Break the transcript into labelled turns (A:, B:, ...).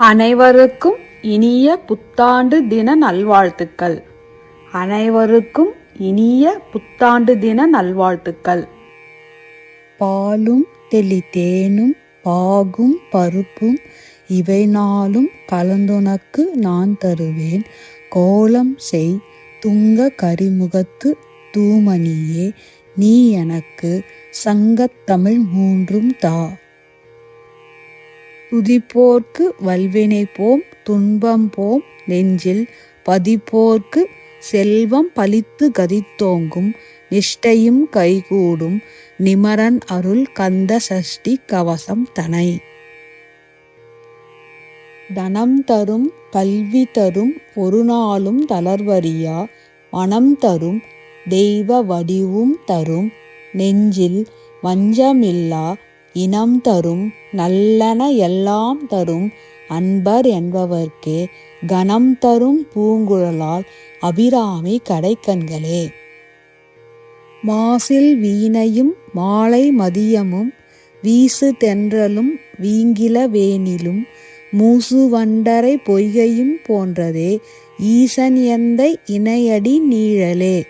A: அனைவருக்கும் இனிய புத்தாண்டு தின நல்வாழ்த்துக்கள். அனைவருக்கும் இனிய புத்தாண்டு தின நல்வாழ்த்துக்கள்.
B: பாலும் தெளித்தேனும் பாகும் பருப்பும் இவை நாளும் கலந்துனக்கு நான் தருவேன். கோலம் செய் துங்க கரிமுகத்து தூமணியே நீ எனக்கு சங்கத்தமிழ் மூன்றும் தா. துதிப்போர்க்கு வல்வினை போம் துன்பம் போம் நெஞ்சில் பதிப்போர்க்கு செல்வம் பலித்து கதித்தோங்கும் நிஷ்டையும் கைகூடும் நிமரன் அருள் கந்த சஷ்டி கவசம் தனை. தனம் தரும் கல்வி தரும் ஒரு நாளும் தளர்வறியா மனம் தரும் தெய்வ வடிவும் தரும் நெஞ்சில் வஞ்சமில்லா இனம் தரும் நல்லன எல்லாம் தரும் அன்பர் என்பவர்க்கே கணம் தரும் பூங்குழலால் அபிராமி கடைக்கண்களே. மாசில் வீணையும் மாலை மதியமும் வீசு தென்றலும் வீங்கில வேனிலும் மூசு வண்டரை பொய்கையும் போன்றதே ஈசன் எந்த இணையடி நீழலே.